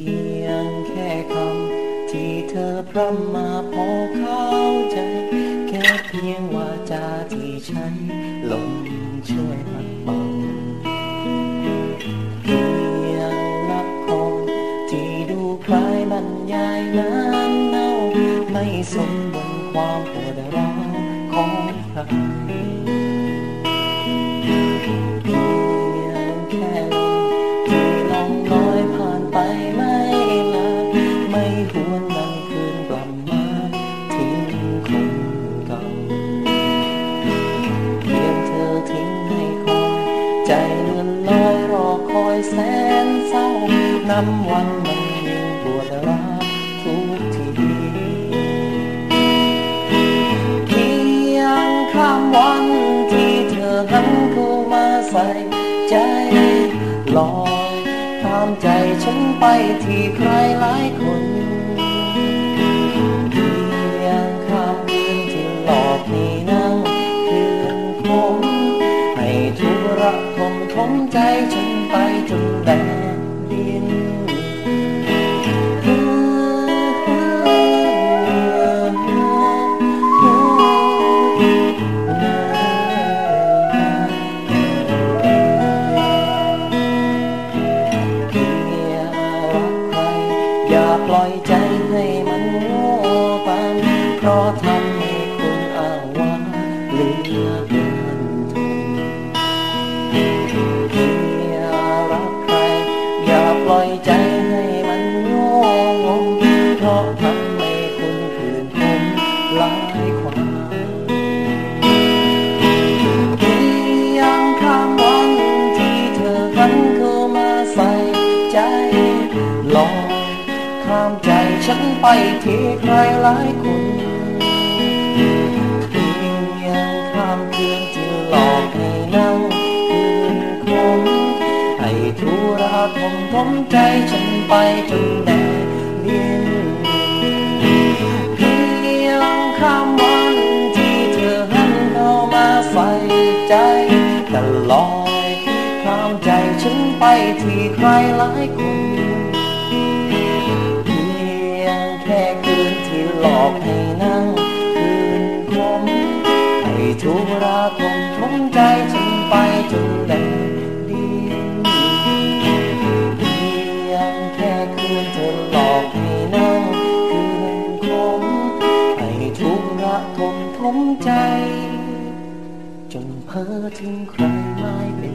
ียงแค่คำที่เธอพร่ำมาพอเข้าใจ แค่เพียงว่าจาที่ฉันลงช่วยมันบังเพียงลัคงที่ดูคล้ายบรรยายน้นเน่าไม่สมบนความปวดร้าวของใคร เลื่อนลอยรอคอยแสนเศร้าน้ำวันมันยิ่งปวดร้าวทุกทีเพียงข้ามวันที่เธอหันเข้ามาใส่ใจลอยข้ามใจฉันไปที่ใครหลายคน มใจฉันไปจนแดนดินอย่าปล่อยใจให้มันโง่ไปเพราะทำ ล่อยใจให้มันโง่งเพราะทำให้คุณคืนผมหลายความเพียงข้ามวันที่เธอหันเข้ามาใส่ใจลอยข้ามใจฉันไปที่ใครหลายคน ราทมทมใจฉันไปจนแดดเลียนเพียงข้ามวันที่เธอหันเข้ามาใส่ใจแต่ลอยข้ามใจฉันไปที่ใครหลายคนเพียงแค่คืนที่หลอกให้นั่งคืนคมให้ทุราทมทมใจฉันไปจนแดด หลงใจ จนเพ้อถึงใครไม่เป็น